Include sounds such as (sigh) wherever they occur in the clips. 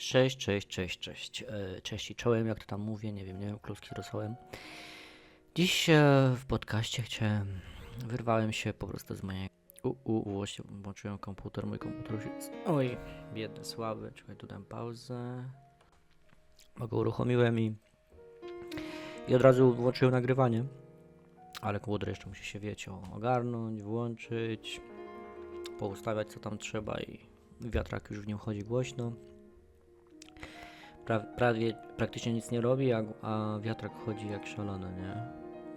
Cześć, cześć, cześć, cześć. E, Cześć i czołem, jak to tam mówię, nie wiem, nie wiem, kluski rosołem. Dziś e, w podcaście chciałem, wyrwałem się po prostu z mojej... U, u, właśnie włączyłem komputer, mój komputer jest... Oj, biedny, słaby, czekaj, tu dam pauzę. Bo go uruchomiłem i... I od razu włączyłem nagrywanie. Ale komputer jeszcze musi się, wiecie, ogarnąć, włączyć, poustawiać co tam trzeba i wiatrak już w nim chodzi głośno. Pra, prawie, praktycznie nic nie robi, a, a wiatrak chodzi jak szalony, nie?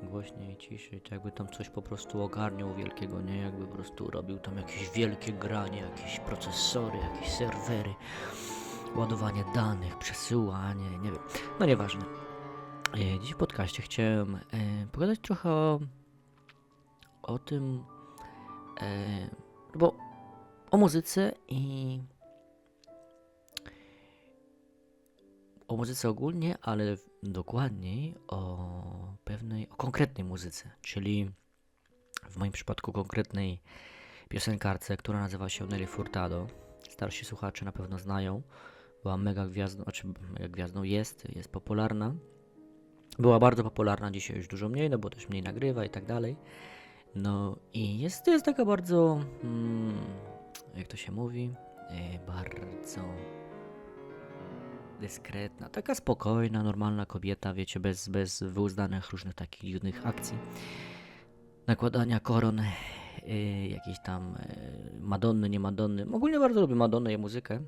Głośniej, ciszej, to jakby tam coś po prostu ogarniał wielkiego, nie? Jakby po prostu robił tam jakieś wielkie granie, jakieś procesory, jakieś serwery, ładowanie danych, przesyłanie, nie wiem. No nieważne. E, Dziś w podcaście chciałem e, pogadać trochę o, o tym, e, bo o muzyce i o muzyce ogólnie, ale dokładniej o pewnej, o konkretnej muzyce, czyli w moim przypadku konkretnej piosenkarce, która nazywa się Nelly Furtado. Starsi słuchacze na pewno znają. Była mega gwiazdą, znaczy mega gwiazdą jest, jest popularna. Była bardzo popularna, dzisiaj już dużo mniej, no bo też mniej nagrywa i tak dalej. No i jest, jest taka bardzo, mm, jak to się mówi, e, bardzo dyskretna, taka spokojna, normalna kobieta, wiecie, bez, bez wyuzdanych różnych takich dziwnych akcji. Nakładania koron, yy, jakieś tam yy, Madonny, nie Madonny. Ogólnie bardzo lubię Madonnę i muzykę.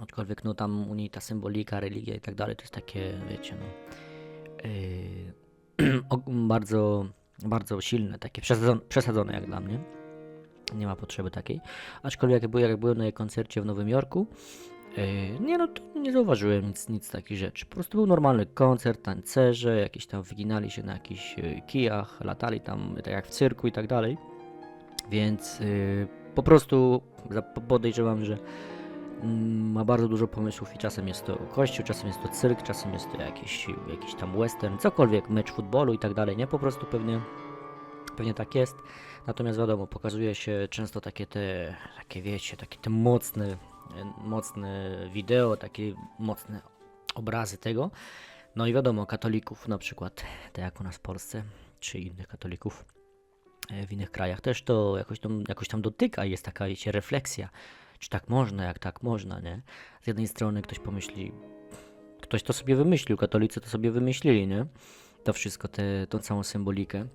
Aczkolwiek no tam u niej ta symbolika, religia i tak dalej, to jest takie, wiecie, no (clears throat) yy, bardzo, bardzo silne, takie przesadzone, przesadzone jak dla mnie. Nie ma potrzeby takiej. Aczkolwiek jak, byłem- jak byłem na jej koncercie w Nowym Jorku, nie no, nie zauważyłem nic, nic takich rzeczy. Po prostu był normalny koncert, tancerze, jakieś tam wyginali się na jakichś yy, kijach, latali tam tak jak w cyrku i tak dalej. Więc yy, po prostu podejrzewam, że mm, ma bardzo dużo pomysłów i czasem jest to kościół, czasem jest to cyrk, czasem jest to jakiś, jakiś tam western, cokolwiek, mecz futbolu i tak dalej, nie? Po prostu pewnie, pewnie tak jest. Natomiast wiadomo, pokazuje się często takie te, takie wiecie, takie te mocne e, mocne wideo, takie mocne obrazy tego. No i wiadomo, katolików na przykład, tak jak u nas w Polsce, czy innych katolików e, w innych krajach też to jakoś tam, jakoś tam dotyka i jest taka, wiecie, refleksja. Czy tak można, jak tak można, nie? Z jednej strony ktoś pomyśli, ktoś to sobie wymyślił, katolicy to sobie wymyślili, nie? To wszystko, tę tą całą symbolikę.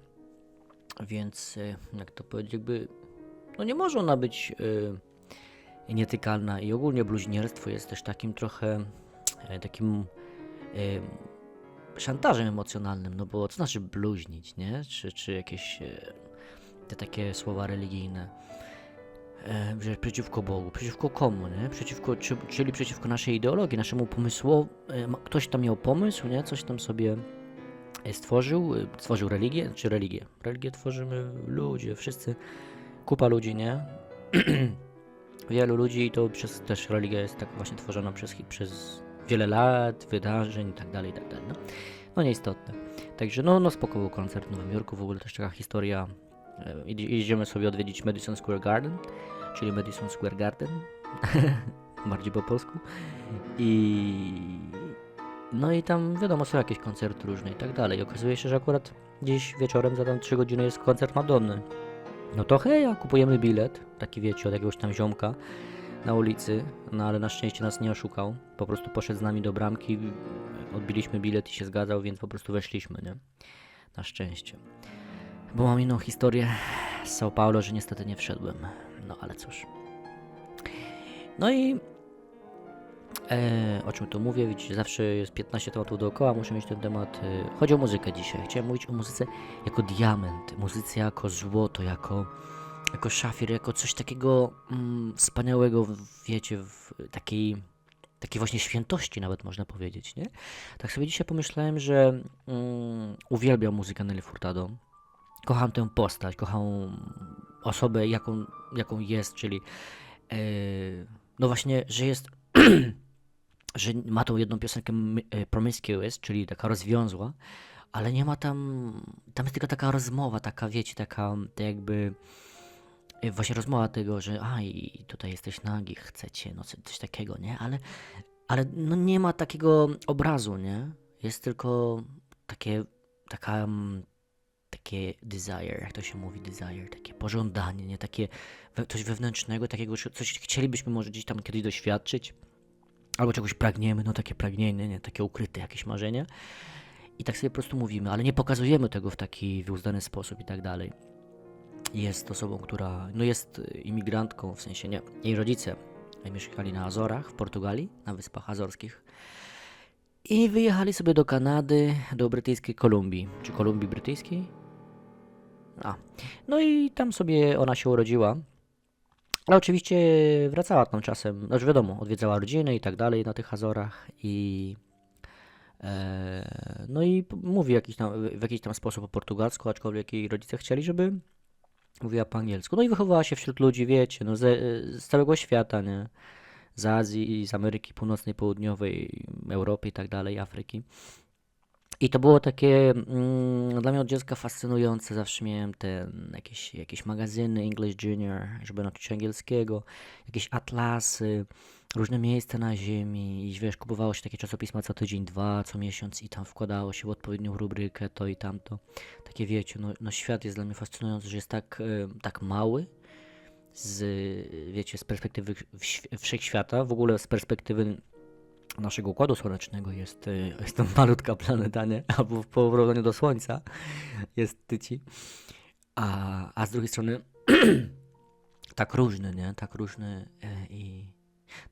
Więc, e, jak to powiedzieć, jakby, no nie może ona być... e, nietykalna i ogólnie bluźnierstwo jest też takim trochę e, takim e, szantażem emocjonalnym, no bo co znaczy bluźnić, nie? Czy, czy jakieś e, te takie słowa religijne, że przeciwko Bogu, przeciwko komu, nie? Przeciwko, czy, czyli przeciwko naszej ideologii, naszemu pomysłowi, ktoś tam miał pomysł, nie? Coś tam sobie stworzył, stworzył religię, czy religię? Religię tworzymy ludzie, wszyscy, kupa ludzi, nie? (clears throat) wielu ludzi to przez też religia jest tak właśnie tworzona przez, przez wiele lat, wydarzeń i tak dalej, i tak. No, no nieistotne. Także no, no spoko był koncert w Nowym Jorku, w ogóle też taka historia. E, idzie- Jedziemy sobie odwiedzić Madison Square Garden, czyli Madison Square Garden, (laughs) bardziej po polsku. I no i tam wiadomo są jakieś koncerty różne i tak dalej. Okazuje się, że akurat dziś wieczorem za tam 3 godziny jest koncert Madonny. No to hej, kupujemy bilet, taki wiecie, od jakiegoś tam ziomka na ulicy, no ale na szczęście nas nie oszukał. Po prostu poszedł z nami do bramki, odbiliśmy bilet i się zgadzał, więc po prostu weszliśmy, nie? Na szczęście. Bo mam inną historię z São Paulo, że niestety nie wszedłem. No ale cóż. No i e, o czym tu mówię? Widzicie, zawsze jest 15 tematów dookoła, muszę mieć ten temat. E, chodzi o muzykę dzisiaj. Chciałem mówić o muzyce jako diament, muzyce jako złoto, jako, jako szafir, jako coś takiego mm, wspaniałego, wiecie, w takiej, takiej właśnie świętości nawet można powiedzieć, nie? Tak sobie dzisiaj pomyślałem, że mm, uwielbiam muzykę Nelly Furtado. Kocham tę postać, kocham osobę, jaką, jaką jest, czyli e, no właśnie, że jest (clears throat) że ma tą jedną piosenkę e, Promiscuous, czyli taka rozwiązła, ale nie ma tam, tam jest tylko taka rozmowa, taka wiecie, taka tak jakby e, właśnie rozmowa tego, że a i tutaj jesteś nagi, chcecie, no co- coś takiego, nie, ale ale no nie ma takiego obrazu, nie? Jest tylko takie, taka, takie desire, jak to się mówi, desire, takie pożądanie, nie? Takie coś wewnętrznego, takiego, coś chcielibyśmy może gdzieś tam kiedyś doświadczyć, albo czegoś pragniemy, no takie pragnienie, nie? Takie ukryte jakieś marzenie. I tak sobie po prostu mówimy, ale nie pokazujemy tego w taki wyuzdany sposób i tak dalej. Jest osobą, która no jest imigrantką, w sensie nie. Jej rodzice mieszkali na Azorach w Portugalii, na Wyspach Azorskich. I wyjechali sobie do Kanady, do brytyjskiej Kolumbii. Czy Kolumbii brytyjskiej? A. No i tam sobie ona się urodziła. Ale oczywiście wracała tam czasem, znaczy wiadomo, odwiedzała rodziny i tak dalej na tych Azorach i e, no i mówi jakiś tam, w jakiś tam sposób po portugalsku, aczkolwiek jej rodzice chcieli, żeby mówiła po angielsku. No i wychowała się wśród ludzi, wiecie, no ze, z całego świata, nie? Z Azji, z Ameryki Północnej, Południowej, Europy i tak dalej, Afryki. I to było takie mm, dla mnie od dziecka fascynujące. Zawsze miałem te jakieś, jakieś magazyny English Junior, żeby nauczyć angielskiego, jakieś atlasy, różne miejsca na ziemi. I wiesz, kupowało się takie czasopisma co tydzień, dwa, co miesiąc i tam wkładało się w odpowiednią rubrykę to i tamto. Takie wiecie, no, no świat jest dla mnie fascynujący, że jest tak, e, tak mały. Z, wiecie, z perspektywy wszechświata, w ogóle z perspektywy naszego układu słonecznego jest, y, jest to malutka planeta, nie? (laughs) Albo w porównaniu do Słońca jest tyci. A, a z drugiej strony (clears throat) tak różny, nie? Tak różny e, i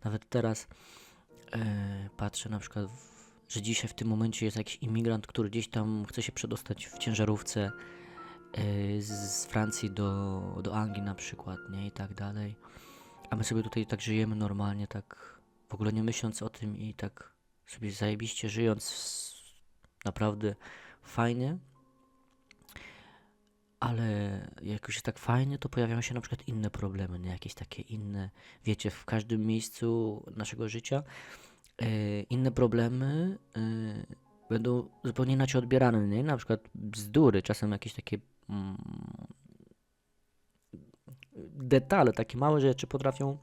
nawet teraz e, patrzę na przykład, że dzisiaj w tym momencie jest jakiś imigrant, który gdzieś tam chce się przedostać w ciężarówce e, z Francji do, do Anglii na przykład, nie? I tak dalej. A my sobie tutaj tak żyjemy normalnie, tak w ogóle nie myśląc o tym i tak sobie zajebiście żyjąc naprawdę fajnie, ale jak już jest tak fajnie, to pojawiają się na przykład inne problemy, nie? Jakieś takie inne, wiecie, w każdym miejscu naszego życia e, inne problemy e, będą zupełnie inaczej odbierane, nie? Na przykład bzdury, czasem jakieś takie mm, detale, takie małe rzeczy potrafią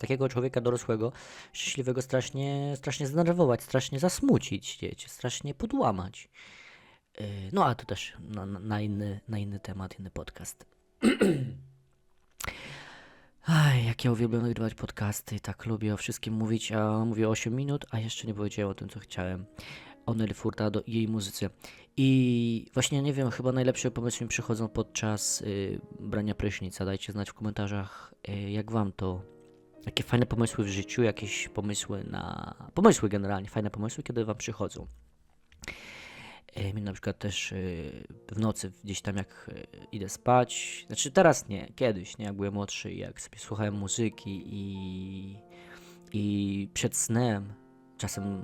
takiego człowieka dorosłego, szczęśliwego strasznie, strasznie zdenerwować, strasznie zasmucić, wiecie, strasznie podłamać. Yy, No, a to też na- na, inny, na inny temat, inny podcast. (clears throat) Aj, jak ja uwielbiam nagrywać podcasty, tak lubię o wszystkim mówić, a mówię 8 minut, a jeszcze nie powiedziałem o tym, co chciałem. O Nelly Furtado i jej muzyce. I właśnie nie wiem, chyba najlepsze pomysły mi przychodzą podczas y, brania prysznica. Dajcie znać w komentarzach, y, jak wam to Jakie fajne pomysły w życiu, jakieś pomysły na. Pomysły generalnie, fajne pomysły, kiedy wam przychodzą. E, Mi na przykład też e, w nocy gdzieś tam jak e, idę spać, znaczy teraz nie, kiedyś, nie, jak byłem młodszy jak sobie słuchałem muzyki i, i przed snem, czasem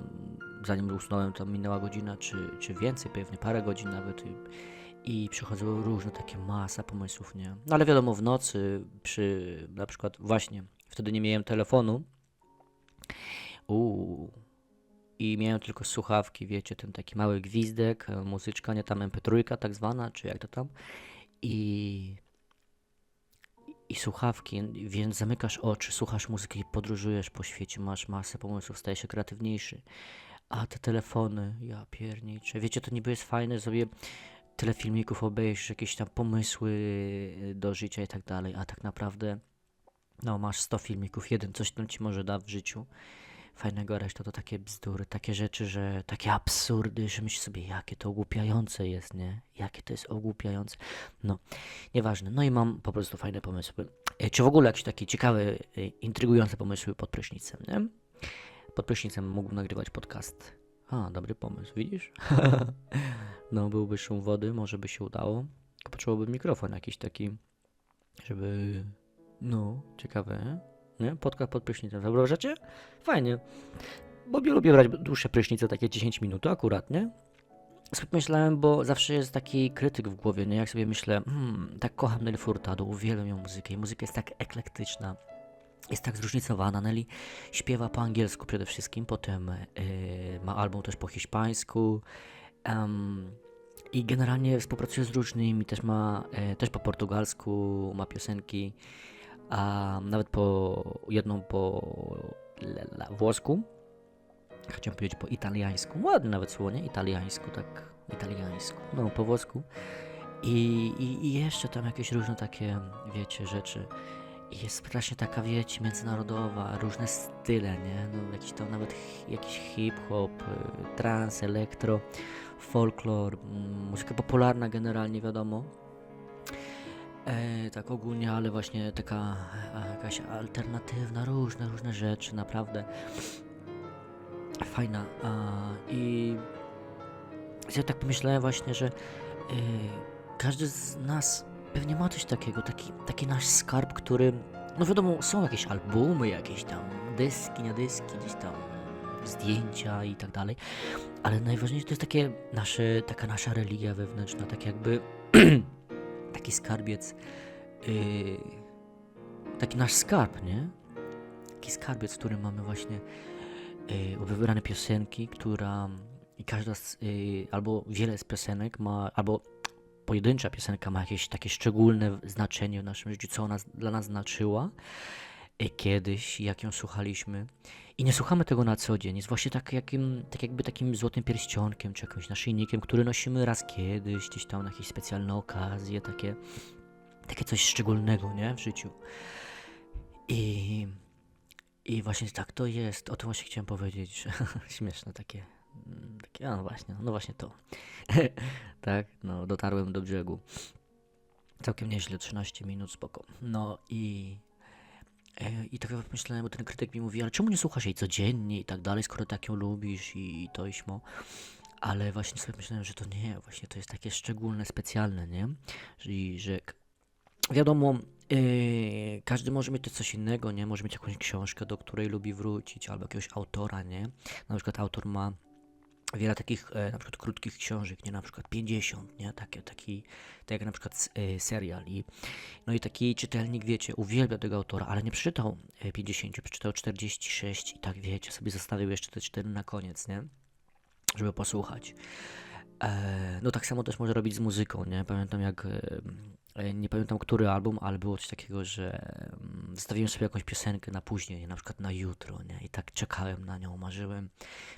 zanim usnąłem tam minęła godzina czy, czy więcej, pewnie parę godzin nawet i, i przychodziły różne takie masa pomysłów, nie. No ale wiadomo w nocy przy na przykład właśnie Wtedy nie miałem telefonu. Uuu. I miałem tylko słuchawki, wiecie, ten taki mały gwizdek, e, muzyczka, nie tam MP3 tak zwana, czy jak to tam. I, i słuchawki, więc zamykasz oczy, słuchasz muzyki, podróżujesz po świecie, masz masę pomysłów, stajesz się kreatywniejszy. A te telefony, ja pierniczę. Wiecie, to niby jest fajne, sobie tyle filmików obejrzysz, jakieś tam pomysły e, do życia i tak dalej, a tak naprawdę no, masz 100 filmików, jeden coś tam ci może da w życiu fajnego, reszta to takie bzdury, takie rzeczy, że takie absurdy, że myślisz sobie, jakie to ogłupiające jest, nie? Jakie to jest ogłupiające. No, nieważne. No i mam po prostu fajne pomysły. E, Czy w ogóle jakieś takie ciekawe, e, intrygujące pomysły pod prysznicem, nie? Pod prysznicem mógłbym nagrywać podcast. A, dobry pomysł, widzisz? (laughs) no, byłby szum wody, może by się udało. Potrzebowałbym mikrofon jakiś taki, żeby no, ciekawe. Nie? Podcast pod prysznicem. Wyobrażacie? Fajnie. Bo lubię brać dłuższe prysznice, takie 10 minut, akurat, nie? Myślałem, bo zawsze jest taki krytyk w głowie, nie? Jak sobie myślę, hmm, tak kocham Nelly Furtado, uwielbiam ją muzykę. Jej muzyka jest tak eklektyczna, jest tak zróżnicowana. Nelly śpiewa po angielsku przede wszystkim, potem yy, ma album też po hiszpańsku. em, I generalnie współpracuje z różnymi, też ma, e, też po portugalsku, ma piosenki a nawet po jedną po włosku chciałem powiedzieć po italiańsku, ładne nawet słowo, nie? Italiańsku, tak, italiańsku, no po włosku. I, i, I jeszcze tam jakieś różne takie, wiecie, rzeczy. Jest strasznie taka, wiecie, międzynarodowa, różne style, nie? No, jakiś tam nawet jakiś hip-hop, y, trance, elektro, folklor, mm, muzyka popularna generalnie, wiadomo. E, tak ogólnie, ale właśnie taka e, jakaś alternatywna, różne, różne rzeczy, naprawdę fajna. A, I ja tak pomyślałem właśnie, że y, każdy z nas pewnie ma coś takiego, taki, taki nasz skarb, który, no wiadomo, są jakieś albumy, jakieś tam dyski, nie dyski, gdzieś tam zdjęcia i tak dalej, ale najważniejsze to jest takie nasze, taka nasza religia wewnętrzna, tak jakby (clears throat) taki skarbiec, y, taki nasz skarb, nie? Taki skarbiec, w którym mamy właśnie y, wybrane piosenki, która i każda z, y, albo wiele z piosenek ma, albo pojedyncza piosenka ma jakieś takie szczególne znaczenie w naszym życiu, co ona dla nas znaczyła kiedyś, jak ją słuchaliśmy. I nie słuchamy tego na co dzień. Jest właśnie tak, jakim, tak jakby takim złotym pierścionkiem, czy jakimś naszyjnikiem, który nosimy raz kiedyś, gdzieś tam na jakieś specjalne okazje, takie, takie coś szczególnego, nie? W życiu. I, I właśnie tak to jest. O tym właśnie chciałem powiedzieć, (laughs) śmieszne takie. mm, takie no właśnie, no właśnie to. (laughs) tak, no dotarłem do brzegu. Całkiem nieźle, 13 minut, spoko. No i E, I tak jak myślałem, bo ten krytyk mi mówi, ale czemu nie słuchasz jej codziennie i tak dalej, skoro tak ją lubisz i, i to i śmo. Ale właśnie sobie myślałem, że to nie, właśnie to jest takie szczególne, specjalne, nie? Czyli, że wiadomo, e, każdy może mieć coś innego, nie? Może mieć jakąś książkę, do której lubi wrócić, albo jakiegoś autora, nie? Na przykład autor ma wiele takich e, na przykład krótkich książek, nie? Na przykład 50, nie? Takie, taki, tak jak na przykład e, serial i no i taki czytelnik, wiecie, uwielbia tego autora, ale nie przeczytał e, 50, przeczytał 46 i tak, wiecie, sobie zostawił jeszcze te 4 na koniec, nie? Żeby posłuchać. E, no tak samo też może robić z muzyką, nie? Pamiętam jak, e, e, nie pamiętam który album, ale było coś takiego, że mm, zostawiłem sobie jakąś piosenkę na później, na przykład na jutro, nie? I tak czekałem na nią, marzyłem,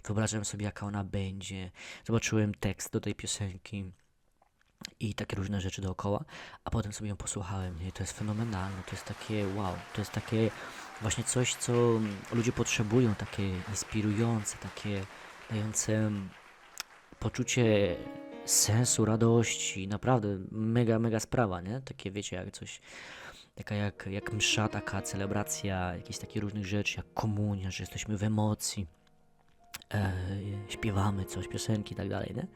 wyobrażałem sobie jaka ona będzie, zobaczyłem tekst do tej piosenki i takie różne rzeczy dookoła, a potem sobie ją posłuchałem i to jest fenomenalne, to jest takie wow, to jest takie właśnie coś, co ludzie potrzebują, takie inspirujące, takie dające poczucie sensu, radości, naprawdę mega, mega sprawa, nie? Takie wiecie, jak coś, taka jak, jak msza, taka celebracja jakichś takich różnych rzeczy, jak komunia, że jesteśmy w emocji, e, śpiewamy coś, piosenki i tak dalej, nie?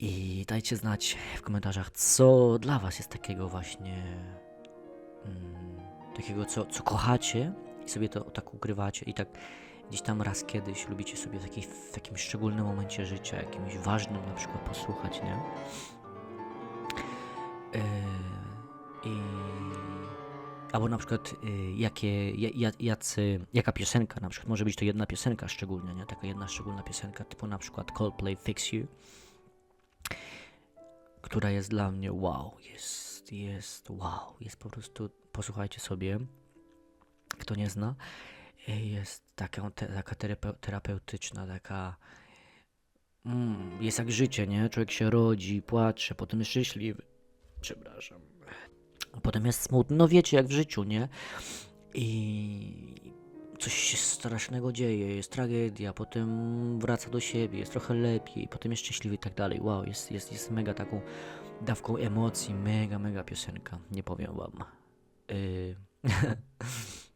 I dajcie znać w komentarzach, co dla Was jest takiego właśnie, mm, takiego, co, co kochacie i sobie to tak ukrywacie i tak gdzieś tam raz kiedyś lubicie sobie w, jakiej, w takim szczególnym momencie życia, jakimś ważnym na przykład posłuchać, nie? Yy, I... Albo na przykład y, jakie, ja- ja- jacy, jaka piosenka, na przykład może być to jedna piosenka szczególnie, nie? Taka jedna szczególna piosenka, typu na przykład Coldplay Fix You która jest dla mnie wow, jest, jest wow, jest po prostu, posłuchajcie sobie, kto nie zna, jest taka, te, taka terapeu- terapeutyczna, taka, mm, jest jak życie, nie? Człowiek się rodzi, płacze, potem jest szczęśliwy, przepraszam, potem jest smutny, no wiecie, jak w życiu, nie? I coś się strasznego dzieje, jest tragedia, potem wraca do siebie, jest trochę lepiej, potem jest szczęśliwy i tak dalej. Wow, jest, jest, jest mega taką dawką emocji, mega, mega piosenka, nie powiem wam. Yy, (laughs)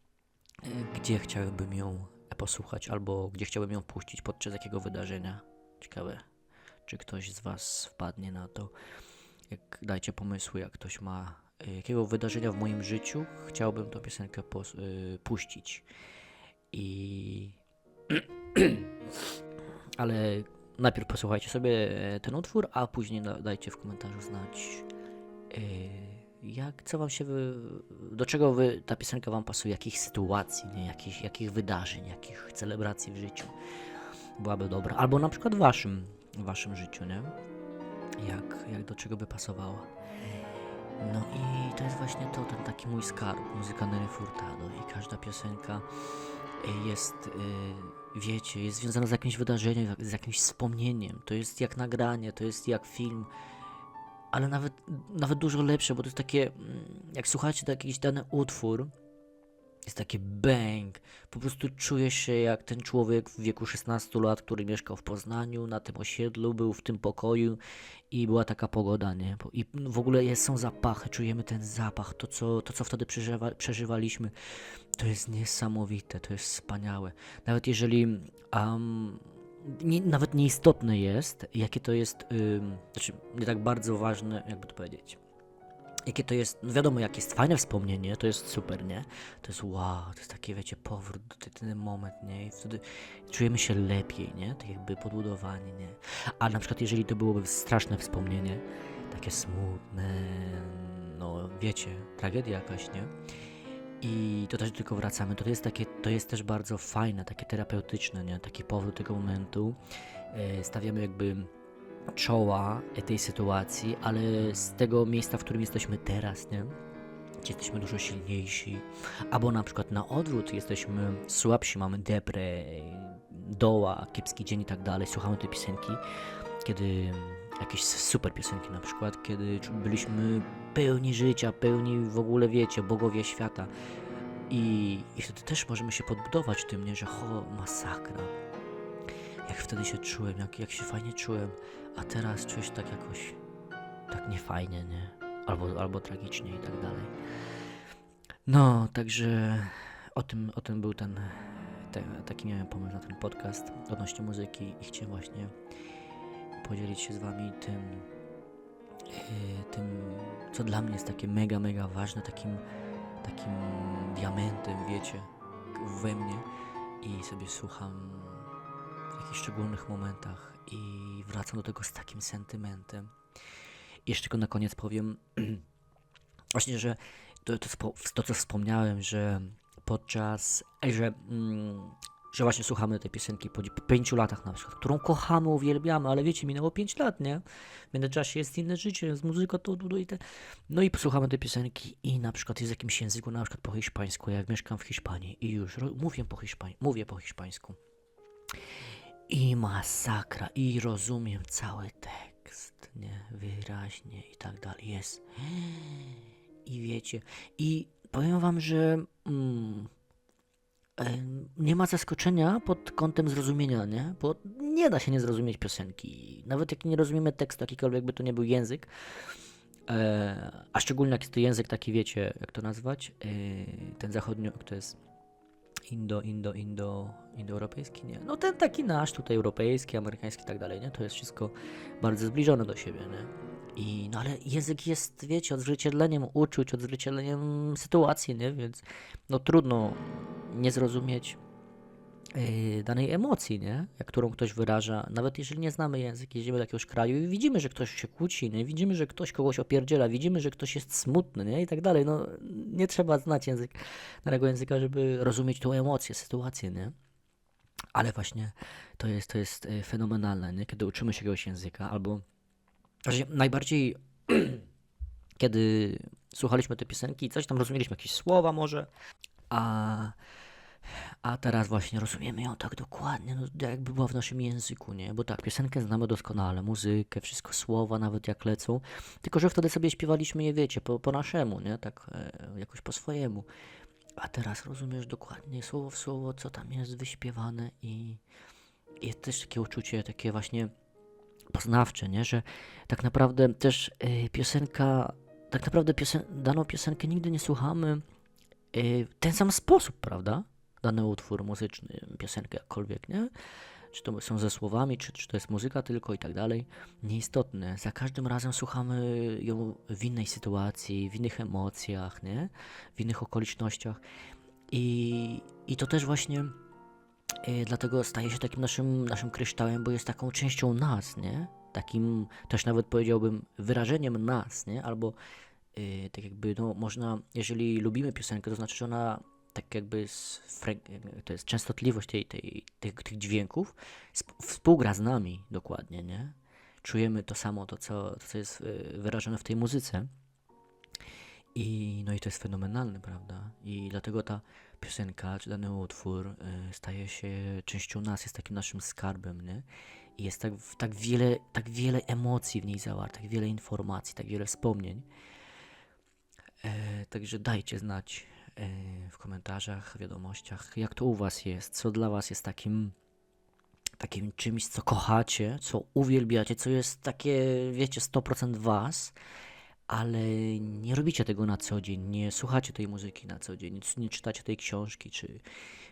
gdzie chciałbym ją posłuchać, albo gdzie chciałbym ją puścić, podczas jakiego wydarzenia. Ciekawe, czy ktoś z was wpadnie na to. Jak dajcie pomysły, jak ktoś ma y, jakiego wydarzenia w moim życiu chciałbym tą piosenkę y, puścić. I. (clears throat) Ale najpierw posłuchajcie sobie e, ten utwór, a później da- dajcie w komentarzu znać, e, jak, co wam się, wy, do czego wy, ta piosenka wam pasuje, jakich sytuacji, nie? Jakich, jakich wydarzeń, jakich celebracji w życiu byłaby dobra. Albo na przykład w waszym, w waszym życiu, nie? Jak, jak do czego by pasowała. No i to jest właśnie to, ten taki mój skarb, muzyka Nelly Furtado i każda piosenka y, jest, y, wiecie, jest związana z jakimś wydarzeniem, z jakimś wspomnieniem. To jest jak nagranie, to jest jak film, ale nawet, nawet dużo lepsze, bo to jest takie, mm, jak słuchacie to jakiś dany utwór, jest takie bang. Po prostu czujesz się jak ten człowiek w wieku 16 lat, który mieszkał w Poznaniu, na tym osiedlu, był w tym pokoju i była taka pogoda, nie? I w ogóle jest, są zapachy, czujemy ten zapach, to co, to, co wtedy przeżywa, przeżywaliśmy. To jest niesamowite, to jest wspaniałe. Nawet jeżeli am, nie, nawet nieistotne jest, jakie to jest, ym, znaczy nie tak bardzo ważne, jakby to powiedzieć. Jakie to jest, no wiadomo, jakie jest fajne wspomnienie, to jest super, nie? To jest wow, to jest taki, wiecie, powrót, ten moment, nie? I wtedy czujemy się lepiej, nie? Tak jakby podbudowani, nie? A na przykład, jeżeli to byłoby straszne wspomnienie, takie smutne, no wiecie, tragedia jakaś, nie? I to też tego wracamy. To jest takie, to jest też bardzo fajne, takie terapeutyczne, nie? Taki powrót tego momentu. E, stawiamy jakby czoła tej sytuacji, ale z tego miejsca, w którym jesteśmy teraz, nie? Gdzie jesteśmy dużo silniejsi. Albo na przykład na odwrót, jesteśmy słabsi, mamy deprę, doła, kiepski dzień i tak dalej. Słuchamy tej piosenki, kiedy jakieś super piosenki na przykład, kiedy byliśmy pełni życia, pełni w ogóle, wiecie, bogowie świata. I, I wtedy też możemy się podbudować tym, nie, że ho, masakra. Jak wtedy się czułem, jak, jak się fajnie czułem, a teraz czuję się tak jakoś, tak niefajnie, nie? Albo, albo tragicznie i tak dalej. No, także o tym, o tym był ten, te, taki miałem pomysł na ten podcast odnośnie muzyki i chciałem właśnie podzielić się z wami tym, yy, tym, co dla mnie jest takie mega, mega ważne, takim, takim diamentem, wiecie, we mnie i sobie słucham w jakichś szczególnych momentach i wracam do tego z takim sentymentem. I jeszcze tylko na koniec powiem, (clears throat) właśnie, że to, to, to co wspomniałem, że podczas, że, mm, że właśnie słuchamy tej piosenki po pi- pięciu latach na przykład, którą kochamy, uwielbiamy, ale wiecie, minęło pięć lat, nie? W międzyczasie jest inne życie, jest muzyka, to, to, to i te. No i posłuchamy tej piosenki i na przykład jest w jakimś języku, na przykład po hiszpańsku, jak mieszkam w Hiszpanii i już mówię po, hiszpań- mówię po hiszpańsku. I masakra, i rozumiem cały tekst, nie? Wyraźnie i tak dalej. Jest. I wiecie, i powiem wam, że mm, nie ma zaskoczenia pod kątem zrozumienia, nie? Bo nie da się nie zrozumieć piosenki. Nawet jak nie rozumiemy tekstu, jakikolwiek by to nie był język, e, a szczególnie jak jest to język taki, wiecie, jak to nazwać, e, ten zachodnio, to jest indo, indo, indo, indoeuropejski, nie? No ten taki nasz tutaj europejski, amerykański i tak dalej, nie? To jest wszystko bardzo zbliżone do siebie, nie? I, no ale język jest, wiecie, odzwierciedleniem uczuć, odzwierciedleniem sytuacji, nie? Więc no trudno nie zrozumieć yy, danej emocji, nie? Jak którą ktoś wyraża, nawet jeżeli nie znamy języka, jedziemy do jakiegoś kraju i widzimy, że ktoś się kłóci, nie? Widzimy, że ktoś kogoś opierdziela, widzimy, że ktoś jest smutny, nie? I tak dalej, no nie trzeba znać język, danego języka, żeby rozumieć tą emocję, sytuację, nie? Ale właśnie to jest, to jest y, fenomenalne, nie? Kiedy uczymy się jakiegoś języka, albo najbardziej, (clears throat) kiedy słuchaliśmy tej piosenki, coś tam rozumieliśmy, jakieś słowa może, a, a teraz właśnie rozumiemy ją tak dokładnie, no, jakby była w naszym języku, nie? Bo tak, piosenkę znamy doskonale, muzykę, wszystko, słowa nawet jak lecą, tylko że wtedy sobie śpiewaliśmy je, wiecie, po, po naszemu, nie? Tak e, jakoś po swojemu. A teraz rozumiesz dokładnie słowo w słowo, co tam jest wyśpiewane i jest też takie uczucie, takie właśnie poznawcze, nie? że tak naprawdę też y, piosenka, tak naprawdę piosen daną piosenkę nigdy nie słuchamy y, w ten sam sposób, prawda? Dany utwór muzyczny, piosenkę jakkolwiek, nie? Czy to są ze słowami, czy, czy to jest muzyka tylko i tak dalej. Nieistotne. Za każdym razem słuchamy ją w innej sytuacji, w innych emocjach, nie? W innych okolicznościach. I, i to też właśnie Y, dlatego staje się takim naszym, naszym kryształem, bo jest taką częścią nas, nie? Takim też nawet powiedziałbym wyrażeniem nas, nie? Albo y, tak jakby, no można, jeżeli lubimy piosenkę, to znaczy, że ona tak jakby to jest częstotliwość tej, tej, tych, tych dźwięków sp- współgra z nami dokładnie, nie? Czujemy to samo, to co, to, co jest y, wyrażone w tej muzyce. I no i to jest fenomenalne, prawda? I dlatego ta piosenka, czy dany utwór y, staje się częścią nas, jest takim naszym skarbem, nie? I jest tak, tak, wiele, tak wiele emocji w niej zawartych, tak wiele informacji, tak wiele wspomnień. E, także dajcie znać e, w komentarzach, wiadomościach, jak to u Was jest, co dla Was jest takim, takim czymś, co kochacie, co uwielbiacie, co jest takie, wiecie, 100% Was, ale nie robicie tego na co dzień, nie słuchacie tej muzyki na co dzień, nie, czytacie tej książki, czy,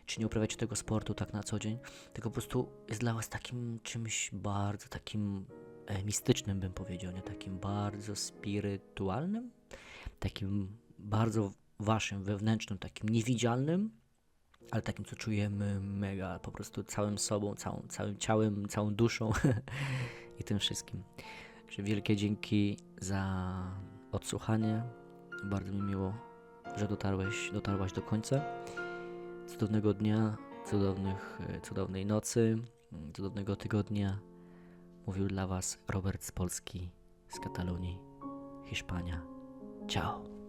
czy nie uprawiacie tego sportu tak na co dzień, tylko po prostu jest dla Was takim czymś bardzo takim e, mistycznym, bym powiedział, nie takim bardzo spirytualnym, takim bardzo waszym wewnętrznym, takim niewidzialnym, ale takim, co czujemy mega po prostu całym sobą, całą, całym ciałem, całą duszą (laughs) i tym wszystkim. Wielkie dzięki za odsłuchanie. Bardzo mi miło, że dotarłeś, dotarłaś do końca. Cudownego dnia, cudownych, cudownej nocy, cudownego tygodnia. Mówił dla Was Robert z Polski, z Katalonii, Hiszpania. Ciao.